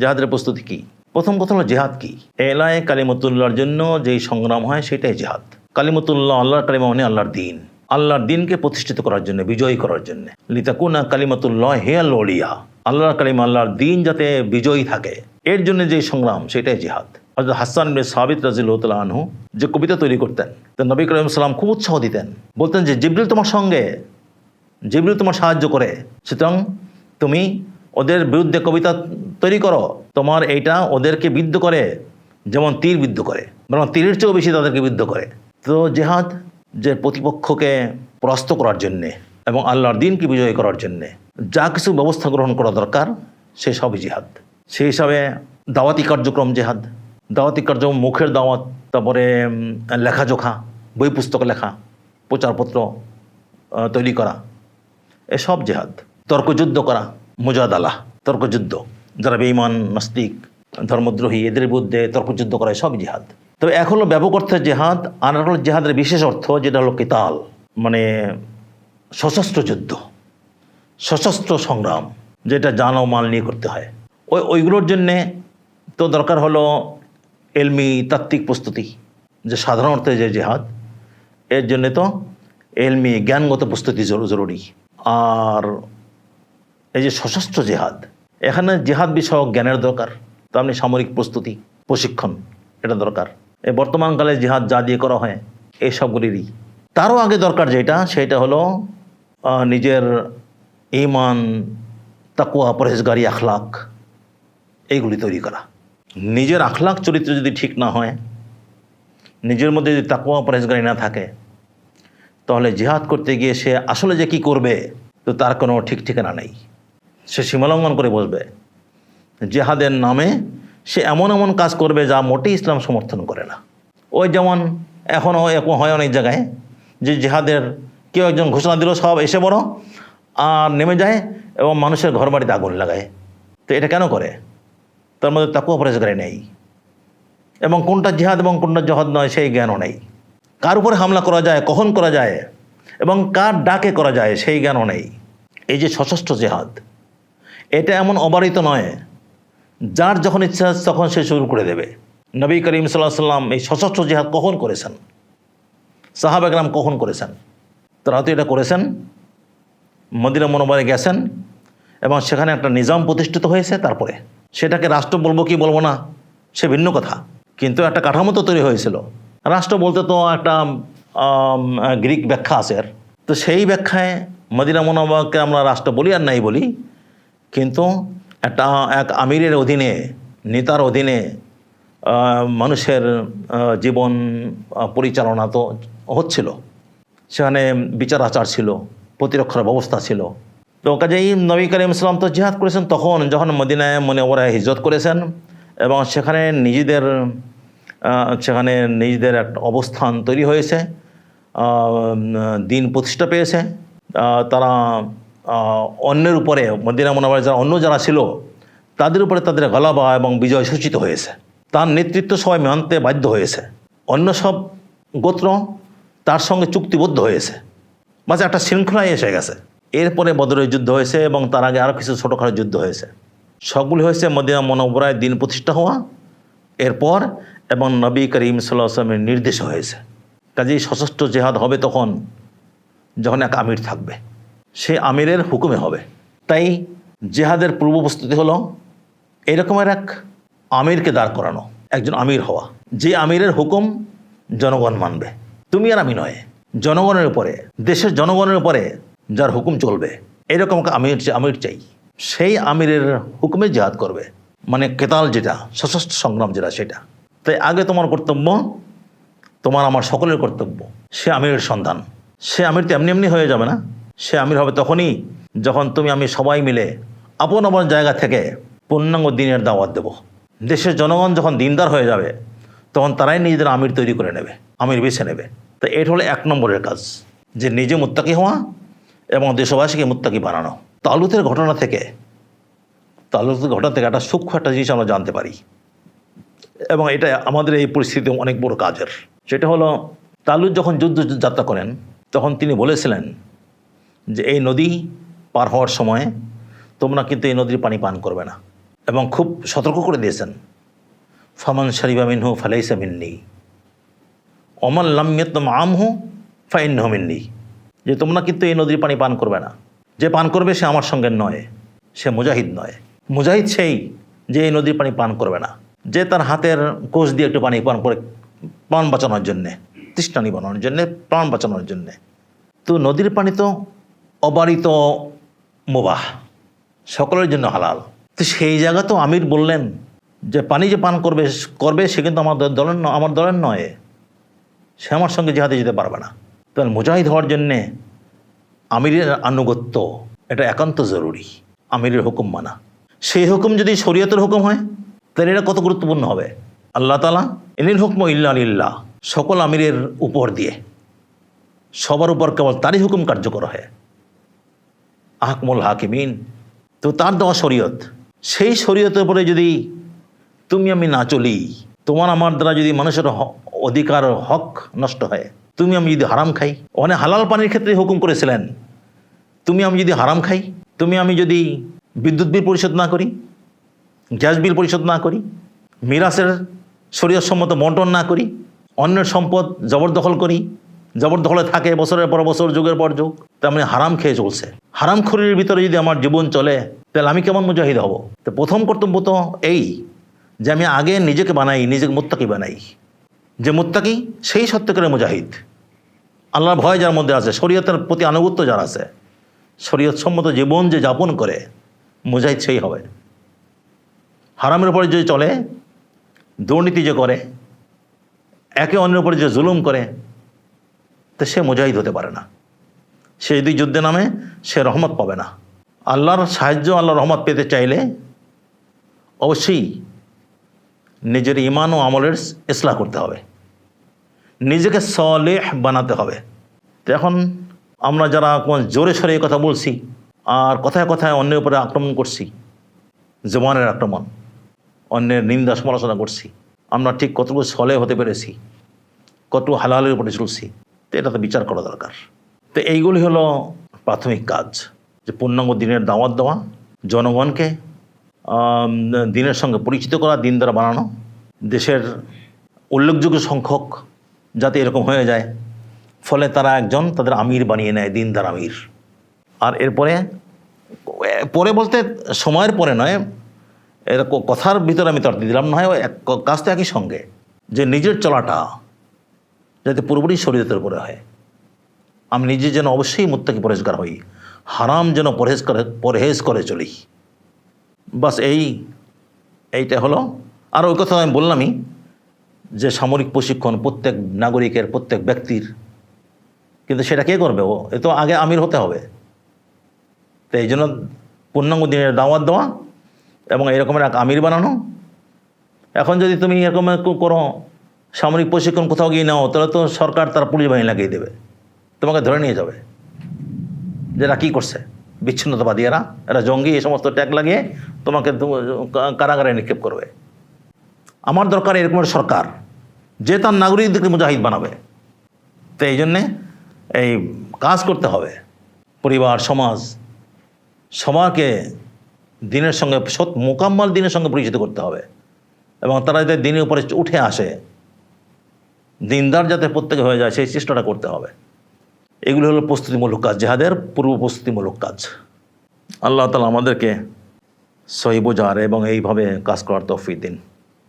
জেহাদের প্রস্তুতি কী? প্রথম কথা হলো জেহাদ কি? এলায় কালিমতুল্লাহর জন্য যেই সংগ্রাম হয় সেটাই জেহাদ। কালিমতুল্লাহ আল্লাহর কালিমা মানে আল্লাহর দিন। আল্লাহর দিনকে প্রতিষ্ঠিত করার জন্য, বিজয়ী করার জন্য। লিতাকুনা কালিমাতুল্লাহ হে আল্লিয়া আল্লাহর কালিমা, আল্লাহর দিন যাতে বিজয়ী থাকে, এর জন্য যে সংগ্রাম সেটাই জিহাদ। হজরত হাসান বিন সাবিত রাজিল্লাহ আনহু যে কবিতা তৈরি করতেন, তো নবী করিম সাল্লাম খুব উৎসাহ দিতেন। বলতেন যে, জিবরিল তোমার সঙ্গে, জিবরিল তোমার সাহায্য করে। সুতরাং তুমি ওদের বিরুদ্ধে কবিতা তৈরি করো। তোমার এইটা ওদেরকে বিদ্ধ করে, যেমন তীর বিদ্ধ করে, বরং তীরের চেয়েও বেশি তাদেরকে বিদ্ধ করে। তো জেহাদ, যে প্রতিপক্ষকে পরাস্ত করার জন্যে এবং আল্লাহর দিনকে বিজয় করার জন্যে যা কিছু ব্যবস্থা গ্রহণ করা দরকার, সে সবই জিহাদ। সেই হিসাবে দাওয়াতি কার্যক্রম জেহাদ। দাওয়াতি কার্যক্রম মুখের দাওয়াত, তারপরে লেখাজোখা, বই পুস্তক লেখা, প্রচারপত্র তৈরি করা, এসব জেহাদ। তর্কযুদ্ধ করা মুজাদালা, তর্কযুদ্ধ। যারা বেঈমান, নাস্তিক, ধর্মদ্রোহী, এদের বিরুদ্ধে তর্কযুদ্ধ করা সব জিহাদ। তবে এক হলো ব্যাপক অর্থে জেহাদ, আর হলো জেহাদের বিশেষ অর্থ, যেটা হলো কেতাল মানে সশস্ত্র যুদ্ধ, সশস্ত্র সংগ্রাম, যেটা জান ও মাল নিয়ে করতে হয়। ওই, ওইগুলোর জন্যে তো দরকার হলো এলমি তাত্ত্বিক প্রস্তুতি, যে সাধারণ অর্থে যে জেহাদ, এর জন্যে তো এলমি জ্ঞানগত প্রস্তুতি জরু- জরুরি। আর এই যে সশস্ত্র জেহাদ, এখানে জেহাদ বিষয়ক জ্ঞানের দরকার। তো আপনি সামরিক প্রস্তুতি, প্রশিক্ষণ, এটা দরকার। এই বর্তমানকালে জেহাদ যা দিয়ে করা হয়, এই সবগুলিরই। তারও আগে দরকার যেটা, সেটা হলো নিজের ইমান তাকুয়া পরহেজগারি, আখলাক, এইগুলি তৈরি করা। নিজের আখলাক চরিত্র যদি ঠিক না হয়, নিজের মধ্যে যদি তাকুয়া পরহেজগারি না থাকে, তাহলে জেহাদ করতে গিয়ে সে আসলে যে কি করবে, তো তার কোনো ঠিক ঠিকানা নেই। সে সীমালঙ্ঘন করে বসবে। জেহাদের নামে সে এমন এমন কাজ করবে যা মোটেই ইসলাম সমর্থন করে না। ওই যেমন এখনও এরকম হয় অনেক জায়গায় যে জেহাদের কেউ একজন ঘোষণা দিল, সব এসে বড় আর নেমে যায় এবং মানুষের ঘর বাড়িতে আগুন লাগায়। তো এটা কেন করে? তার মধ্যে তাকুয়া পরেজগারি নেই। এবং কোনটা জিহাদ এবং কোনটা জহাদ নয়, সেই জ্ঞানও নেই। কার উপরে হামলা করা যায়, কখন করা যায়, এবং কার ডাকে করা যায়, সেই জ্ঞানও নেই। এই যে সশস্ত্র জেহাদ এটা এমন অবারিত নয়। যার যখন ইচ্ছা তখন সে শুরু করে দেবে। নবী করিম সাল্লাহ সাল্লাম এই সশস্ত্র জেহাদ কখন করেছেন? সাহাব একরাম কখন করেছেন? তারা তো এটা করেছেন। মদিনা মনোবারে গেছেন এবং সেখানে একটা নিজাম প্রতিষ্ঠিত হয়েছে তারপরে। সেটাকে রাষ্ট্র বলব কি বলব না, সে ভিন্ন কথা। কিন্তু একটা কাঠামো তো তৈরি হয়েছিল। রাষ্ট্র বলতে তো একটা গ্রিক ব্যাখ্যা আছে এর। তো সেই ব্যাখ্যায় মদিনা মনোবাকে আমরা রাষ্ট্র বলি আর নাই বলি কিন্তু একটা, এক আমিরের অধীনে, নেতার অধীনে মানুষের জীবন পরিচালনা তো হচ্ছিল। সেখানে বিচার আচার ছিল, প্রতিরক্ষার ব্যবস্থা ছিল। তো কাজেই নবী করিম ইসলাম তো জিহাদ করেছেন তখন, যখন মদিনায় মনে ওরা হিজরত করেছেন এবং সেখানে নিজেদের সেখানে নিজেদের একটা অবস্থান তৈরি হয়েছে দিন প্রতিষ্ঠা পেয়েছে। তারা অন্যের উপরে, মদিনা মনোবার যারা অন্য যারা ছিল, তাদের উপরে তাদের গলাবা এবং বিজয় সূচিত হয়েছে। তার নেতৃত্ব সবাই মানতে বাধ্য হয়েছে। অন্য সব গোত্র তার সঙ্গে চুক্তিবদ্ধ হয়েছে। মাঝে একটা শৃঙ্খলায় এসে গেছে। এরপরে বদরের যুদ্ধ হয়েছে এবং তার আগে আরও কিছু ছোটোখাটো যুদ্ধ হয়েছে। সবগুলি হয়েছে মদিনা মনোবরায় দিন প্রতিষ্ঠা হওয়া, এরপর এবং নবী করিম সাল্লাহ নির্দেশ হয়েছে। কাজেই সশস্ত্র জেহাদ হবে তখন, যখন এক আমির থাকবে। সে আমিরের হুকুমে হবে। তাই জেহাদের পূর্ব প্রস্তুতি হলো, এরকমের এক আমিরকে দাঁড় করানো, একজন আমির হওয়া। যে আমিরের হুকুম জনগণ মানবে। তুমি আর আমি নয়, জনগণের উপরে, দেশের জনগণের উপরে যার হুকুম চলবে, এরকম আমির আমির চাই, সেই আমিরের হুকুমে জেহাদ করবে। মানে কেতাল যেটা, সশস্ত্র সংগ্রাম যেটা সেটা। তাই আগে তোমার কর্তব্য, তোমার আমার সকলের কর্তব্য, সে আমিরের সন্ধান। সে আমির তো এমনি এমনি হয়ে যাবে না? সে আমির হবে তখনই যখন তুমি আমি সবাই মিলে আপন আপন জায়গা থেকে পূর্ণাঙ্গ দিনের দাওয়াত দেব। দেশের জনগণ যখন দিনদার হয়ে যাবে, তখন তারাই নিজেদের আমির তৈরি করে নেবে, আমির বেছে নেবে। তো এটা হলো এক নম্বরের কাজ, যে নিজে মুত্তাকি হওয়া এবং দেশবাসীকে মুত্তাকি বানানো। তালুতের ঘটনা থেকে, তালুতের ঘটনা থেকে একটা সূক্ষ্ম একটা জিনিস আমরা জানতে পারি। এবং এটা আমাদের এই পরিস্থিতি অনেক বড় কাজের। সেটা হলো, তালুত যখন যুদ্ধ যাত্রা করেন, তখন তিনি বলেছিলেন যে এই নদী পার হওয়ার সময়ে তোমরা কিন্তু এই নদীর পানি পান করবে না। এবং খুব সতর্ক করে দিয়েছেন। ফামান শরিবা মিনহু ফালাইসা মিন্নি। অমান লাম্যতম আমহু ফাইন মিন্নি। যে তোমরা কিন্তু এই নদীর পানি পান করবে না। যে পান করবে সে আমার সঙ্গে নয়, সে মুজাহিদ নয়। মুজাহিদ সেই যে এই নদীর পানি পান করবে না। যে তার হাতের কোষ দিয়ে একটু পানি পান করে প্রাণ বাঁচানোর জন্যে, তৃষ্ণা নিবানোর জন্যে, প্রাণ বাঁচানোর জন্যে। তো নদীর পানি তো অবারিত মোবাহ, সকলের জন্য হালাল। তো সেই জায়গা তো আমির বললেন যে, পানি যে পান করবে করবে, সে কিন্তু আমার দলের আমার দলের নয়। সে আমার সঙ্গে জেহাদে যেতে পারবে না। তাহলে মুজাহিদ হওয়ার জন্যে আমিরের আনুগত্য, এটা একান্ত জরুরি। আমিরের হুকুম মানা। সেই হুকুম যদি শরীয়তের হুকুম হয়, তাহলে এটা কত গুরুত্বপূর্ণ হবে? আল্লাহ তালা এনিল হুকম ইল্লা ইল্লাহ সকল আমিরের উপর দিয়ে। সবার উপর কেবল তারই হুকুম কার্যকর হয়। আহকমুল হাকিমিন। তো তার দেওয়া শরীয়ত, সেই শরীয়তের উপরে যদি তুমি আমি না চলি, তোমার আমার দ্বারা যদি মানুষের অধিকার হক নষ্ট হয়, তুমি আমি যদি হারাম খাই, ওখানে হালাল পানির ক্ষেত্রে হুকুম করেছিলেন, তুমি আমি যদি হারাম খাই, তুমি আমি যদি বিদ্যুৎ বিল পরিশোধ না করি, গ্যাস বিল পরিশোধ না করি, মিরাসের শরীয়সম্মত বন্টন না করি, অন্যের সম্পদ জবরদখল করি জবরদখলে থাকে, বছরের পর বছর, যুগের পর যুগ। তার মানে হারাম খেয়ে চলছে। হারাম খড়ির ভিতরে যদি আমার জীবন চলে, তাহলে আমি কেমন মুজাহিদ হব? তো প্রথম কর্তব্য তো এই, যে আমি আগে নিজেকে বানাই, নিজেকে মুত্তাকি বানাই। যে মুত্তাকি, সেই সত্যকারের মুজাহিদ। আল্লাহর ভয় যার মধ্যে আছে, শরীয়তের প্রতি আনুগত্য যার আছে শরীয়ত সম্মত জীবন যে যাপন করে, মুজাহিদ সেই হবে। হারামের উপরে যে চলে, দুর্নীতি যে করে, একে অন্যের উপরে যে জুলুম করে তো সে মুজাহিদ হতে পারে না। সে যদি যুদ্ধে নামে সে রহমত পাবে না। আল্লাহর সাহায্য, আল্লাহর রহমত পেতে চাইলে অবশ্যই নিজের ইমান ও আমলের ইসলাহ করতে হবে। নিজেকে সলেহ বানাতে হবে। তো এখন আমরা যারা কোন জোরে সরে কথা বলছি আর কথায় কথায় অন্যের উপরে আক্রমণ করছি জমানের আক্রমণ, অন্যের নিন্দা সমালোচনা করছি, আমরা ঠিক কতটুকু সলে হতে পেরেছি কত হালালের উপরে চলছি তো এটা তো বিচার করা দরকার। তো এইগুলি হলো প্রাথমিক কাজ, যে পূর্ণাঙ্গ দিনের দাওয়াত দেওয়া, জনগণকে দিনের সঙ্গে পরিচিত করা, দিন দ্বারা বানানো, দেশের উল্লেখযোগ্য সংখ্যক যাতে এরকম হয়ে যায়। ফলে তারা একজন, তাদের আমির বানিয়ে নেয়, দিন দিনদার আমির। আর এরপরে, পরে বলতে সময়ের পরে নয় এরকম কথার ভিতরে আমি তর্ক দিলাম না হয় তো একই সঙ্গে, যে নিজের চলাটা যাতে পুরোপুরি শরীরের উপরে হয়। আমি নিজে যেন অবশ্যই মুত্তাকি পরিষ্কার হই, হারাম যেন পরহেজ করে পরহেজ করে চলি। বাস এই, এইটা হলো। আর ওই কথা আমি বললামই যে সামরিক প্রশিক্ষণ প্রত্যেক নাগরিকের, প্রত্যেক ব্যক্তির। কিন্তু সেটা কে করবে ও? এ তো আগে আমির হতে হবে। তো এই জন্য পূর্ণাঙ্গ দিনের দাওয়াত দেওয়া এবং এরকমের এক আমির বানানো। এখন যদি তুমি এরকম করো সামরিক প্রশিক্ষণ কোথাও গিয়ে নাও, তাহলে তো সরকার তার পুলিশ বাহিনী লাগিয়ে দেবে। তোমাকে ধরে নিয়ে যাবে। যে এরা কী করছে? বিচ্ছিন্নতাবাদী এরা এরা জঙ্গি, এই সমস্ত ট্যাগ লাগিয়ে তোমাকে কারাগারে নিক্ষেপ করবে। আমার দরকার এরকম সরকার, যে তার নাগরিকদেরকে মুজাহিদ বানাবে। তো এই জন্যে এই কাজ করতে হবে। পরিবার, সমাজ, সবাইকে দিনের সঙ্গে সৎ, মোকাম্মল দিনের সঙ্গে পরিচিত করতে হবে। এবং তারা যাতে দিনের উপরে উঠে আসে দিনদার যাতে প্রত্যেকে হয়ে যায়, সেই চেষ্টাটা করতে হবে। এগুলো হলো প্রস্তুতিমূলক কাজ, জেহাদের পূর্ব প্রস্তুতিমূলক কাজ। আল্লাহ তালা আমাদেরকে সহি বোঝার এবং এইভাবে কাজ করার তফি দিন।